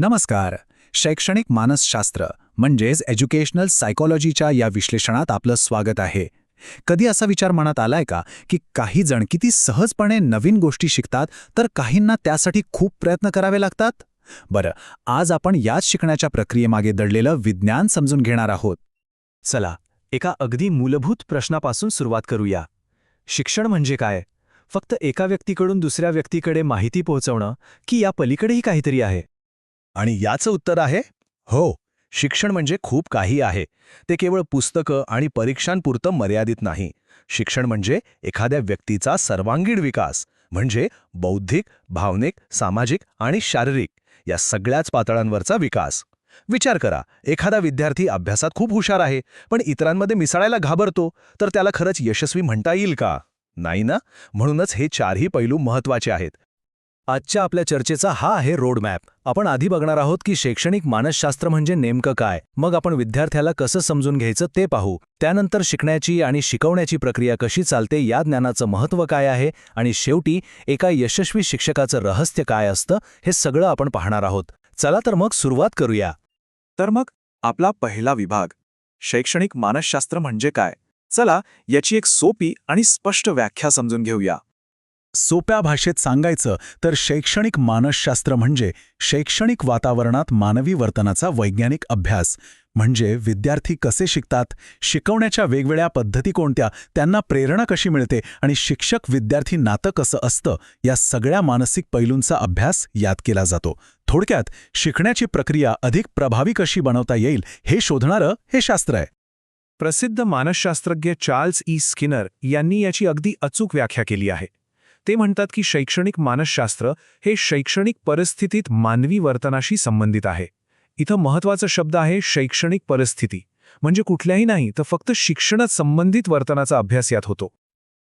नमस्कार. शैक्षणिक मानसशास्त्र म्हणजेच एज्युकेशनल सायकोलॉजीच्या या विश्लेषणात आपलं स्वागत आहे. कधी असा विचार मनात आलाय का की काही जण किती सहजपणे नवीन गोष्टी शिकतात तर काहींना त्यासाठी खूप प्रयत्न करावे लागतात? बरं आज आपण याच शिकण्याच्या प्रक्रियेमागे दडलेलं विज्ञान समजून घेणार आहोत. चला एका अगदी मूलभूत प्रश्नापासून सुरुवात करूया. शिक्षण म्हणजे काय? फक्त एका व्यक्तीकडून दुसऱ्या व्यक्तीकडे माहिती पोहोचवणं की या पलीकडेही काहीतरी आहे? आणि याचं उत्तर आहे हो शिक्षण म्हणजे खूप काही आहे. ते केवळ पुस्तकं आणि परीक्षांपुरतं मर्यादित नाही. शिक्षण म्हणजे एखाद्या व्यक्तीचा सर्वांगीण विकास म्हणजे बौद्धिक भावनिक सामाजिक आणि शारीरिक या सगळ्याच पातळ्यांवरचा विकास. विचार करा एखादा विद्यार्थी अभ्यासात खूप हुशार आहे पण इतरांमध्ये मिसळायला घाबरतो तर त्याला खरंच यशस्वी म्हणता येईल का? नाही ना? म्हणूनच हे चारही पैलू महत्त्वाचे आहेत. आजच्या आपल्या चर्चेचा हा आहे रोडमॅप आपण आधी बघणार आहोत की शैक्षणिक मानसशास्त्र म्हणजे नेमकं काय. मग आपण विद्यार्थ्याला कसं समजून घ्यायचं ते पाहू. त्यानंतर शिकण्याची आणि शिकवण्याची प्रक्रिया कशी चालते या ज्ञानाचं महत्त्व काय आहे आणि शेवटी एका यशस्वी शिक्षकाचं रहस्य काय असतं हे सगळं आपण पाहणार आहोत. चला तर मग सुरुवात करूया. तर मग आपला पहिला विभाग शैक्षणिक मानसशास्त्र म्हणजे काय? चला याची एक सोपी आणि स्पष्ट व्याख्या समजून घेऊया. सोप्या भाषेत सांगायचं तर शैक्षणिक मानसशास्त्र म्हणजे शैक्षणिक वातावरणात मानवी वर्तनाचा वैज्ञानिक अभ्यास. म्हणजे विद्यार्थी कसे शिकतात शिकवण्याच्या वेगवेगळ्या पद्धती कोणत्या त्यांना प्रेरणा कशी मिळते आणि शिक्षक विद्यार्थी नातं कसं असतं या सगळ्या मानसिक पैलूंचा अभ्यास यात केला जातो. थोडक्यात शिकण्याची प्रक्रिया अधिक प्रभावी कशी बनवता येईल हे शोधणारं हे शास्त्र आहे. प्रसिद्ध मानसशास्त्रज्ञ चार्ल्स ई स्किनर यांनी याची अगदी अचूक व्याख्या केली आहे. ते म्हणतात की शैक्षणिक मानसशास्त्र हे शैक्षणिक परिस्थितीत मानवी वर्तनाशी संबंधित आहे. इथं महत्त्वाचा शब्द आहे शैक्षणिक परिस्थिती. म्हणजे कुठल्याही नाही तर फक्त शिक्षणात संबंधित वर्तनाचा अभ्यास यात होतो.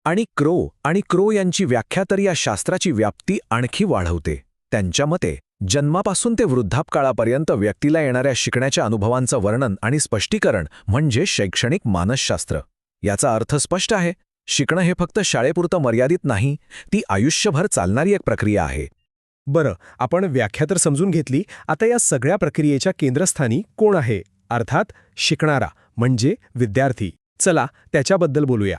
आणि क्रो आणि क्रो यांची व्याख्या तर या शास्त्राची व्याप्ती आणखी वाढवते. त्यांच्या मते जन्मापासून ते वृद्धापकाळापर्यंत व्यक्तीला येणाऱ्या शिकण्याच्या अनुभवांचं वर्णन आणि स्पष्टीकरण म्हणजे शैक्षणिक मानसशास्त्र. याचा अर्थ स्पष्ट आहे शिकणं हे फक्त शाळेपुरतं मर्यादित नाही ती आयुष्यभर चालणारी एक प्रक्रिया आहे. बरं आपण व्याख्या तर समजून घेतली आता या सगळ्या प्रक्रियेच्या केंद्रस्थानी कोण आहे? अर्थात शिकणारा म्हणजे विद्यार्थी. चला त्याच्याबद्दल बोलूया.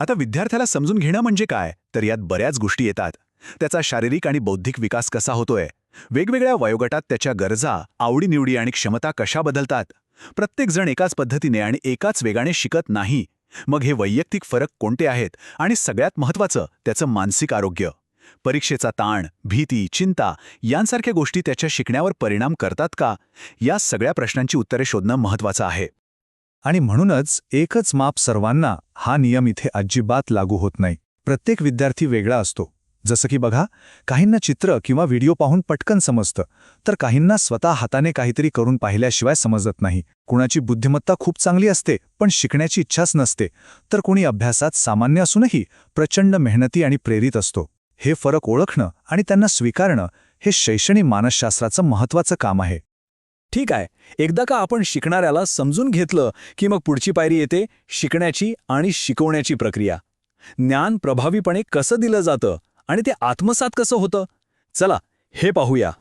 आता विद्यार्थ्याला समजून घेणं म्हणजे काय? तर यात बऱ्याच गोष्टी येतात. त्याचा शारीरिक आणि बौद्धिक विकास कसा होतोय? वेगवेगळ्या वयोगटात त्याच्या गरजा आवडीनिवडी आणि क्षमता कशा बदलतात? प्रत्येकजण एकाच पद्धतीने आणि एकाच वेगाने शिकत नाही मग हे वैयक्तिक फरक कोणते आहेत आणि सगळ्यात महत्त्वाचं त्याचं मानसिक आरोग्य. परीक्षेचा ताण भीती चिंता यांसारख्या गोष्टी त्याच्या शिकण्यावर परिणाम करतात का? या सगळ्या प्रश्नांची उत्तरे शोधणं महत्त्वाचं आहे. आणि म्हणूनच एकच माप सर्वांना हा नियम इथे अजिबात लागू होत नाही. प्रत्येक विद्यार्थी वेगळा असतो. जसं की बघा काहींना चित्र किंवा व्हिडिओ पाहून पटकन समजतं तर काहींना स्वतः हाताने काहीतरी करून पाहिल्याशिवाय समजत नाही. कुणाची बुद्धिमत्ता खूप चांगली असते पण शिकण्याची इच्छाच नसते तर कोणी अभ्यासात सामान्य असूनही प्रचंड मेहनती आणि प्रेरित असतो. हे फरक ओळखणं आणि त्यांना स्वीकारणं हे शैक्षणिक मानसशास्त्राचं महत्त्वाचं काम आहे. ठीक आहे. एकदा का आपण शिकणाऱ्याला समजून घेतलं की मग पुढची पायरी येते? शिकण्याची आणि शिकवण्याची प्रक्रिया. ज्ञान प्रभावीपणे कसं दिलं जातं? आणि ते आत्मसात कसं होतं? चला हे पाहूया.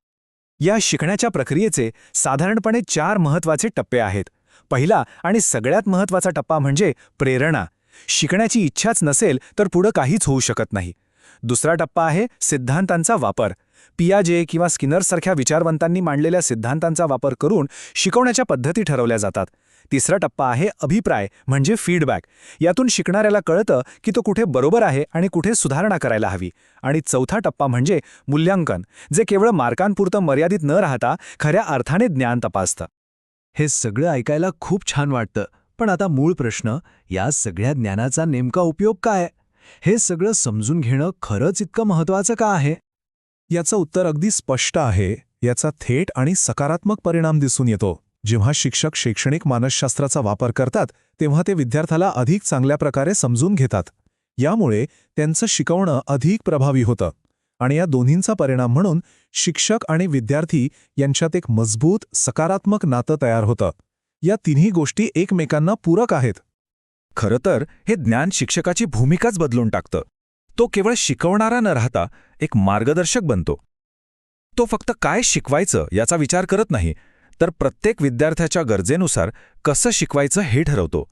या शिकण्याच्या प्रक्रियेचे साधारणपणे चार महत्त्वाचे टप्पे आहेत. पहिला आणि सगळ्यात महत्त्वाचा टप्पा म्हणजे प्रेरणा. शिकण्याची इच्छाच नसेल तर पुढं काहीच होऊ शकत नाही. दुसरा टप्पा आहे सिद्धांतांचा वापर. पियाजे किंवा स्किनरसारख्या विचारवंतांनी मांडलेल्या सिद्धांतांचा वापर करून शिकवण्याच्या पद्धती ठरवल्या जातात. तिसरा टप्पा आहे अभिप्राय म्हणजे फीडबॅक यातून शिकणाऱ्याला कळतं की तो कुठे बरोबर आहे आणि कुठे सुधारणा करायला हवी. आणि चौथा टप्पा म्हणजे मूल्यांकन जे केवळ मार्कांपुरतं मर्यादित न राहता खऱ्या अर्थाने ज्ञान तपासतं. हे सगळं ऐकायला खूप छान वाटतं पण आता मूळ प्रश्न या सगळ्या ज्ञानाचा नेमका उपयोग काय? हे सगळं समजून घेणं खरंच इतकं महत्वाचं का आहे? याचं उत्तर अगदी स्पष्ट आहे याचा थेट आणि सकारात्मक परिणाम दिसून येतो. जेव्हा शिक्षक शैक्षणिक मानसशास्त्राचा वापर करतात तेव्हा ते विद्यार्थ्याला अधिक चांगल्या प्रकारे समजून घेतात. यामुळे त्यांचं शिकवणं अधिक प्रभावी होतं. आणि या दोन्हींचा परिणाम म्हणून शिक्षक आणि विद्यार्थी यांच्यात एक मजबूत सकारात्मक नातं तयार होतं. या तिन्ही गोष्टी एकमेकांना पूरक आहेत. खरं तर हे ज्ञान शिक्षकाची भूमिकाच बदलून टाकतं. तो केवळ शिकवणारा न राहता एक मार्गदर्शक बनतो. तो फक्त काय शिकवायचं याचा विचार करत नाही तर प्रत्येक विद्यार्थ्याच्या गरजेनुसार कसं शिकवायचं हे ठरवतो.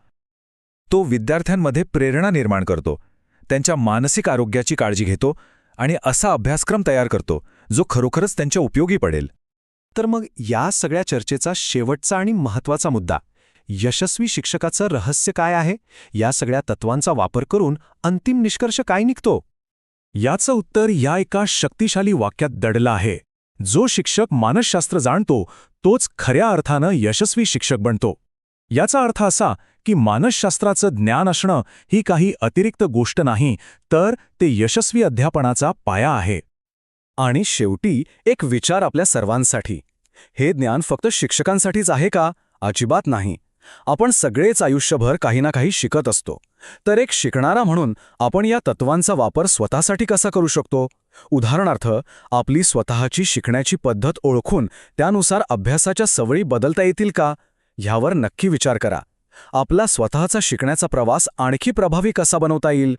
तो विद्यार्थ्यांमध्ये प्रेरणा निर्माण करतो त्यांच्या मानसिक आरोग्याची काळजी घेतो आणि असा अभ्यासक्रम तयार करतो जो खरोखरच त्यांच्या उपयोगी पडेल. तर मग या सगळ्या चर्चेचा शेवटचा आणि महत्त्वाचा मुद्दा यशस्वी शिक्षकाचं रहस्य काय आहे? या सगळ्या तत्वांचा वापर करून अंतिम निष्कर्ष काय निघतो? याचं उत्तर या एका शक्तिशाली वाक्यात दडलं आहे. जो शिक्षक मानसशास्त्र जाणतो तोच खऱ्या अर्थानं यशस्वी शिक्षक बनतो. याचा अर्थ असा की मानसशास्त्राचं ज्ञान असणं ही काही अतिरिक्त गोष्ट नाही तर ते यशस्वी अध्यापनाचा पाया आहे. आणि शेवटी एक विचार आपल्या सर्वांसाठी. हे ज्ञान फक्त शिक्षकांसाठीच आहे का? अजिबात नाही. आपण सगळेच आयुष्यभर काही ना काही शिकत असतो. तर एक शिकणारा म्हणून आपण या तत्वांचा वापर स्वतःसाठी कसा करू शकतो? उदाहरणार्थ आपली स्वतःची शिकण्याची पद्धत ओळखून त्यानुसार अभ्यासाच्या सवयी बदलता येतील का? ह्यावर नक्की विचार करा. आपला स्वतःचा शिकण्याचा प्रवास आणखी प्रभावी कसा बनवता येईल?